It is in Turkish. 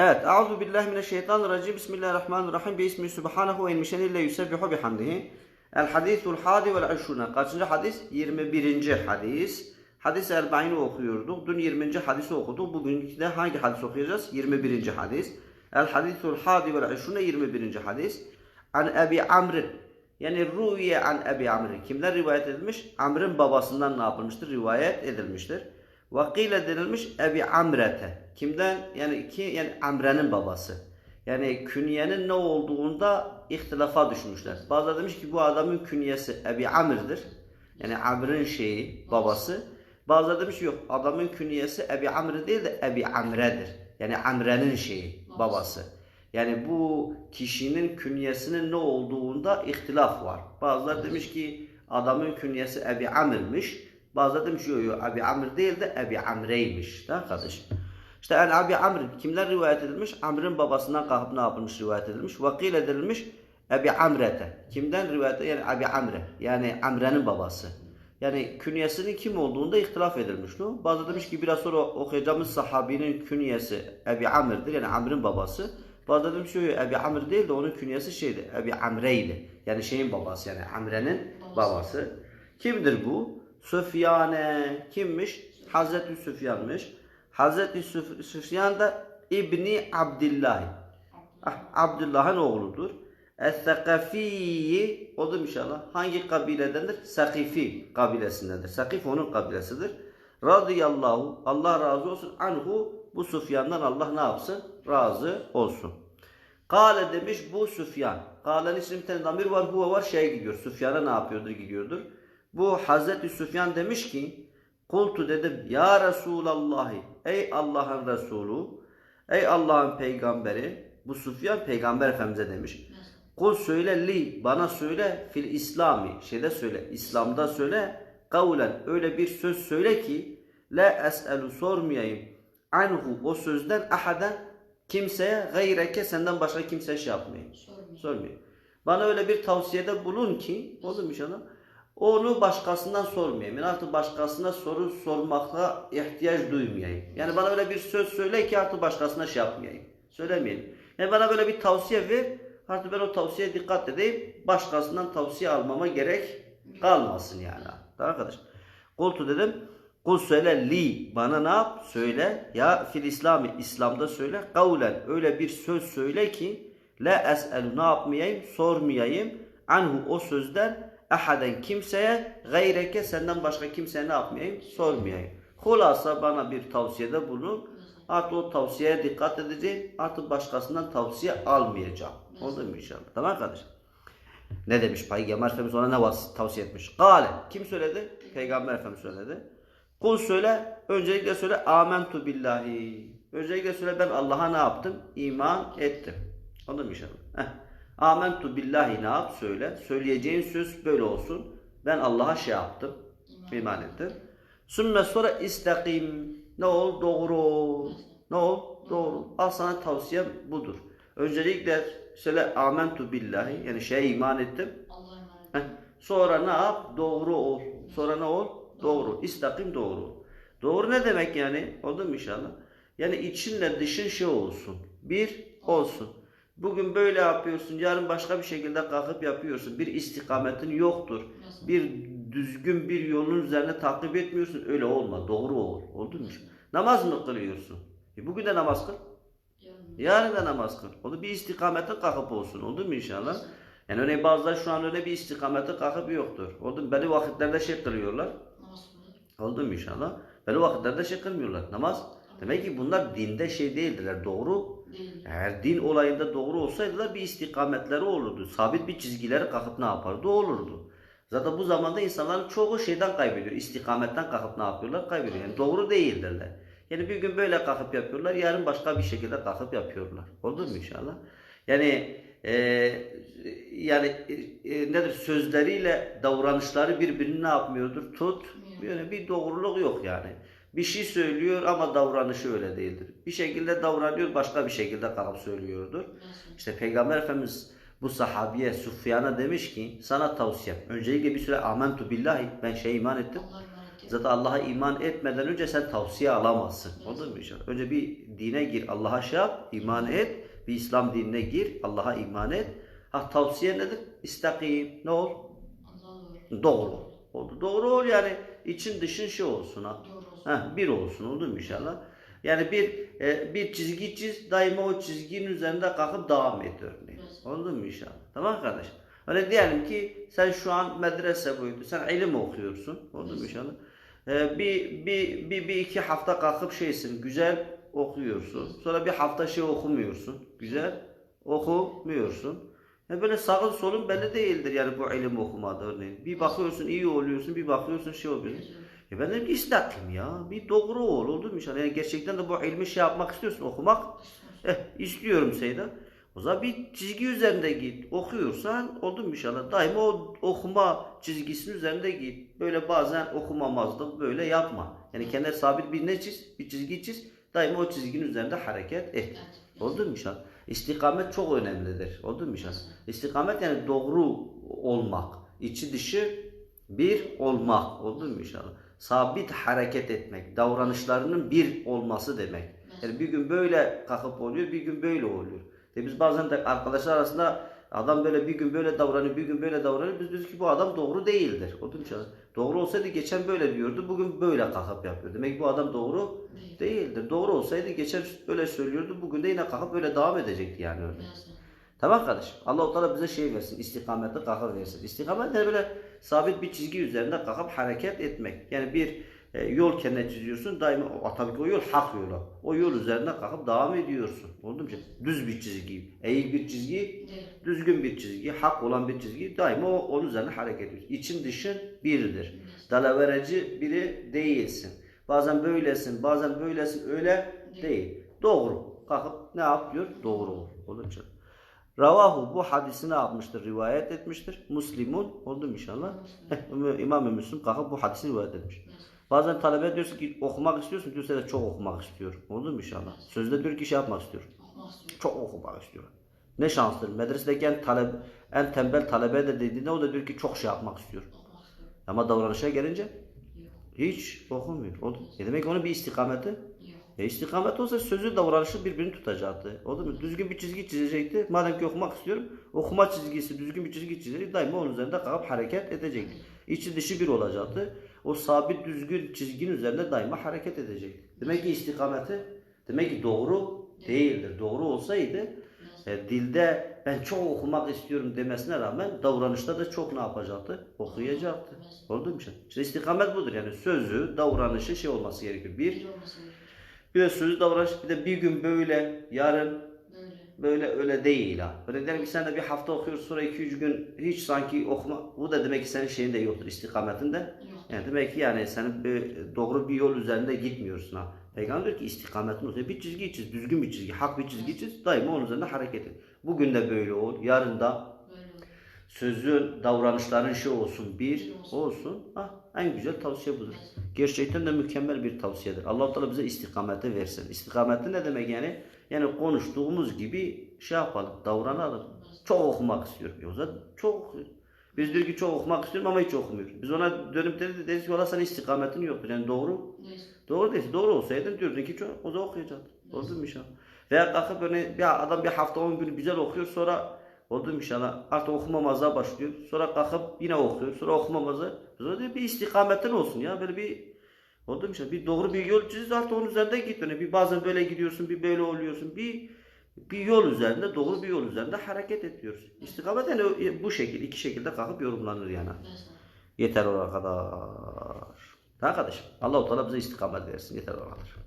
Evet. Euzu billahi mineşşeytanirracim. Bismillahirrahmanirrahim. Bi ismi subhanahu ve inmişenille yusebbihu bihamdihi. El hadisul hadi vel aşruna. Kaçıncı hadis? 21. hadis. Hadis 40'ını okuyorduk. Dün 20. hadisi okuduk. Bugün de hangi hadis okuyacağız? 21. hadis. El hadisul hadi vel aşruna 21. hadis. An Ebi Amr. Yani ruye an Ebi Amr. Kimden rivayet edilmiş? Amr'ın babasından ne yapılmıştır? Rivayet edilmiştir. Vakile denilmiş Ebi Amrete. Kimden? Yani ki yani Amre'nin babası. Yani künyenin ne olduğunda ihtilafa düşmüşler. Bazıları demiş ki bu adamın künyesi Ebi Amr'dir. Yani Amr'ın şeyi, babası. Bazıları demiş yok adamın künyesi Ebi Amr değil de Ebi Amre'dir. Yani Amre'nin şeyi, babası. Yani bu kişinin künyesinin ne olduğunda ihtilaf var. Bazıları demiş ki adamın künyesi Ebi Amr'mış. Bazıları demiş yok yok Ebi Amr değil de Ebi Amre'ymiş. Da kardeşim. İşte yani Abi Amr kimler rivayet edilmiş? Amr'ın babasından kalkıp ne yapılmış rivayet edilmiş? Vakil edilmiş Ebi Amrete. Kimden rivayet Yani Abi Amre. Yani Amre'nin babası. Yani künyesinin kim olduğunda ihtilaf edilmiş. No? Bazı demiş ki biraz sonra okuyacağımız sahabinin künyesi Ebi Amr'dir. Yani Amr'ın babası. Bazı demiş ki Ebi Amr değil de onun künyesi şeydi. Ebi Amre'ydi. Yani şeyin babası yani Amre'nin babası. Kimdir bu? Süfyane. Kimmiş? Hazreti Süfyan'mış. Hazreti Süf- Süfyan da İbni Abdillah. Ah, Abdullah'ın oğludur. Es-Sakafiyi o da inşallah hangi kabiledendir? Sakifi kabilesindendir. Sakif onun kabilesidir. Radıyallahu Allah razı olsun anhu bu Süfyan'dan Allah ne yapsın? Razı olsun. Kale demiş bu Süfyan. Kale'nin içinde bir tane damir var. Huve var şey gidiyor. Süfyan'a ne yapıyordur gidiyordur. Bu Hazreti Süfyan demiş ki Kultu dedim ya Resulallah ey Allah'ın Resulü ey Allah'ın peygamberi bu Süfyan peygamber efendimize demiş. Kul söyle li bana söyle fil İslami şeyde söyle İslam'da söyle kavlen öyle bir söz söyle ki la es'elu sormayayım anhu o sözden ahaden kimseye gayreke senden başka kimseye şey yapmayayım. Sormayayım. Bana öyle bir tavsiyede bulun ki olur mu inşallah? Onu başkasından sormayayım. Yani artık başkasına soru sormakta ihtiyaç duymayayım. Yani bana öyle bir söz söyle ki artık başkasına şey yapmayayım. Söylemeyelim. Yani bana böyle bir tavsiye ver. Artık ben o tavsiyeye dikkat edeyim. Başkasından tavsiye almama gerek kalmasın yani. Arkadaş. Kultu dedim. Kul söyle li. Bana ne yap? Söyle. Ya fil İslami. İslam'da söyle. Kavlen. Öyle bir söz söyle ki la es'elu ne yapmayayım? Sormayayım. Anhu o sözden ahaden kimseye gayreke senden başka kimseye ne yapmayayım? Sormayayım. Hulasa bana bir tavsiyede bulun. Artık o tavsiyeye dikkat edeceğim. Artık başkasından tavsiye almayacağım. Oldu mu inşallah? Tamam kardeşim. Ne demiş Peygamber Efendimiz ona ne vas tavsiye etmiş? Gale. Kim söyledi? Peygamber Efendimiz söyledi. Kul söyle. Öncelikle söyle. Amentu billahi. Öncelikle söyle ben Allah'a ne yaptım? İman ettim. Oldu mu inşallah? Heh. Amentu billahi ne yap? Söyle. Söyleyeceğin söz böyle olsun. Ben Allah'a şey yaptım. İman ettim. Sümme sonra istakim. Ne ol? Doğru ol. Ne ol? Doğru. Al sana tavsiyem budur. Öncelikle söyle amentu billahi. Yani şeye iman ettim. Heh. Sonra ne yap? Doğru ol. Sonra ne ol? Doğru. İstakim doğru. Doğru ne demek yani? Oldu mu inşallah? Yani içinle dışın şey olsun. Bir olsun. Bugün böyle yapıyorsun, yarın başka bir şekilde kalkıp yapıyorsun. Bir istikametin yoktur. Nasıl? Bir düzgün bir yolun üzerine takip etmiyorsun. Öyle olma. Doğru ol. Oldu mu? Namaz mı kılıyorsun? E bugün de namaz kıl. Yarın. Da namaz kıl. O da bir istikamete kalkıp olsun. Oldu mu inşallah? Yani örneğin bazıları şu an öyle bir istikamete kalkıp yoktur. Oldu mu? Belli vakitlerde şey kılıyorlar. Oldu mu inşallah? Belli vakitlerde şey kılmıyorlar. Namaz. Demek ki bunlar dinde şey değildiler. Doğru. Değil. Eğer din olayında doğru olsaydılar bir istikametleri olurdu. Sabit bir çizgileri kalkıp ne yapardı? O olurdu. Zaten bu zamanda insanların çoğu şeyden kaybediyor. İstikametten kalkıp ne yapıyorlar? Kaybediyor. Yani doğru değildirler. Yani bir gün böyle kalkıp yapıyorlar, yarın başka bir şekilde kalkıp yapıyorlar. Oldu mu inşallah? Yani e, yani e, nedir sözleriyle davranışları birbirini ne yapmıyordur? Tut. Yani bir doğruluk yok yani. Bir şey söylüyor ama davranışı öyle değildir. Bir şekilde davranıyor, başka bir şekilde kalkıp söylüyordur. İşte Peygamber Efendimiz bu sahabiye Sufyan'a demiş ki sana tavsiyem. Öncelikle bir süre amentu billahi ben şey iman ettim. Zaten Allah'a iman etmeden önce sen tavsiye alamazsın. Anladın mı inşallah? Önce bir dine gir, Allah'a şey yap, iman et. Bir İslam dinine gir, Allah'a iman et. Ha tavsiye nedir? İstakim. Ne ol? Doğru. Doğru. ol. Oldu. Doğru ol yani için dışın şey olsun ha. Doğru olsun. Heh, bir olsun oldu mu inşallah? Yani bir e, bir çizgi çiz, daima o çizginin üzerinde kalkıp devam et örneğin. Oldu mu inşallah? Tamam kardeşim. Öyle diyelim ki sen şu an medrese boyunca sen ilim okuyorsun. Oldu mu inşallah? E, bir, bir, bir, bir iki hafta kalkıp şeysin, güzel okuyorsun. Sonra bir hafta şey okumuyorsun. Güzel okumuyorsun. E böyle sağın solun belli değildir yani bu ilim okumada örneğin. Bir bakıyorsun iyi oluyorsun, bir bakıyorsun şey oluyorsun. E ben dedim ki istakim ya. Bir doğru ol oldu mu inşallah. Yani gerçekten de bu ilmi şey yapmak istiyorsun okumak. Eh istiyorum Seyda. O zaman bir çizgi üzerinde git. Okuyorsan oldu mu inşallah. Daima o okuma çizgisinin üzerinde git. Böyle bazen okumamazlık böyle yapma. Yani kendine sabit bir ne çiz? Bir çizgi çiz. Daima o çizginin üzerinde hareket et. Oldu mu inşallah? İstikamet çok önemlidir. Oldu mu inşallah? İstikamet yani doğru olmak. içi dışı bir olmak. Oldu mu inşallah? Sabit hareket etmek. Davranışlarının bir olması demek. Yani bir gün böyle kalkıp oluyor, bir gün böyle oluyor. De biz bazen de arkadaşlar arasında adam böyle bir gün böyle davranıyor, bir gün böyle davranıyor. Biz diyoruz ki bu adam doğru değildir. Mu inşallah? Doğru olsaydı geçen böyle diyordu, bugün böyle kalkıp yapıyor. Demek ki bu adam doğru Değil. değildir. Doğru olsaydı geçen böyle söylüyordu. Bugün de yine kalkıp böyle devam edecekti yani öyle. Tamam kardeşim. Allah-u Teala bize şey versin. istikamette kalkıp versin. İstikamet yani böyle sabit bir çizgi üzerinde kalkıp hareket etmek. Yani bir e, yol kendine çiziyorsun. Daima o, tabii ki o yol hak yolu. O yol üzerinde kalkıp devam ediyorsun. Oldu mu? Düz bir çizgi, eğik bir çizgi, düzgün bir çizgi, hak olan bir çizgi daima o, onun üzerine hareket ediyorsun. İçin dışın biridir. Dalavereci biri değilsin. Bazen böylesin, bazen böylesin. Öyle değil. Doğru. Kalkıp ne yap diyor? Doğru ol. Olur mu? Ravahu bu hadisi ne yapmıştır? Rivayet etmiştir. Müslimun. Oldu mu inşallah? İmam-ı Müslim kalkıp bu hadisi rivayet etmiş. Bazen talebe diyorsun ki okumak istiyorsun. Diyorsa da çok okumak istiyorum. Oldu mu inşallah? Sözde diyor ki şey yapmak istiyorum. Çok okumak istiyorum. Ne şansdır. Medresedeki en, talep, en tembel talebe de dediğinde o da diyor ki çok şey yapmak istiyorum. Ama davranışa gelince hiç okumuyor. Oldu. E demek onun bir istikameti. E istikamet olsa sözü davranışı birbirini tutacaktı. Oldu mu? Düzgün bir çizgi çizecekti. Madem ki okumak istiyorum, okuma çizgisi, düzgün bir çizgi çizecek. Daima onun üzerinde kalkıp hareket edecekti. İçi dışı bir olacaktı. O sabit düzgün çizginin üzerinde daima hareket edecek. Demek ki istikameti, demek ki doğru değildir. Doğru olsaydı e, dilde ben çok okumak istiyorum demesine rağmen davranışta da çok ne yapacaktı? Okuyacaktı. Oldu mu? İşte istikamet budur. Yani sözü, davranışı şey olması gerekiyor. Bir, Bir de sözü davranış, bir de bir gün böyle, yarın Böyle. böyle öyle değil ha. Böyle demek ki sen de bir hafta okuyorsun sonra iki üç gün hiç sanki okuma. Bu da demek ki senin şeyin de yoktur istikametinde. Yok. Yani demek ki yani senin bir, doğru bir yol üzerinde gitmiyorsun ha. Peygamber diyor ki istikametin olsun. Bir çizgi çiz, düzgün bir çizgi, hak bir çizgi çiz. Daima onun üzerinde hareket et. Bugün de böyle ol, yarın da Sözün, davranışların şey olsun, bir olsun. Ah, en güzel tavsiye budur. Gerçekten de mükemmel bir tavsiyedir. Allah Teala bize istikameti versin. İstikameti ne demek yani? Yani konuştuğumuz gibi şey yapalım, davranalım. Çok okumak istiyorum. Yoksa çok okuyor. Biz diyor ki çok okumak istiyorum ama hiç okumuyor. Biz ona dönüp de deriz ki valla senin istikametin yoktur. Yani doğru. Doğru değil. Doğru olsaydın diyordun ki çok o zaman okuyacaktın. Oldu mu inşallah? Veya kalkıp böyle bir adam bir hafta on gün güzel okuyor sonra oldu inşallah artık okumamazlığa başlıyor. Sonra kalkıp yine okuyor. Sonra okumamazlığa. Sonra diyor bir istikametin olsun ya. Böyle bir oldu inşallah? Bir doğru bir yol çiz artık onun üzerinde git. Yani bir bazen böyle gidiyorsun bir böyle oluyorsun. Bir bir yol üzerinde doğru bir yol üzerinde hareket ediyorsun. İstikamet yani bu şekilde iki şekilde kalkıp yorumlanır yani. Yeter o kadar. Arkadaşım Allah-u Teala bize istikamet versin. Yeter o kadar.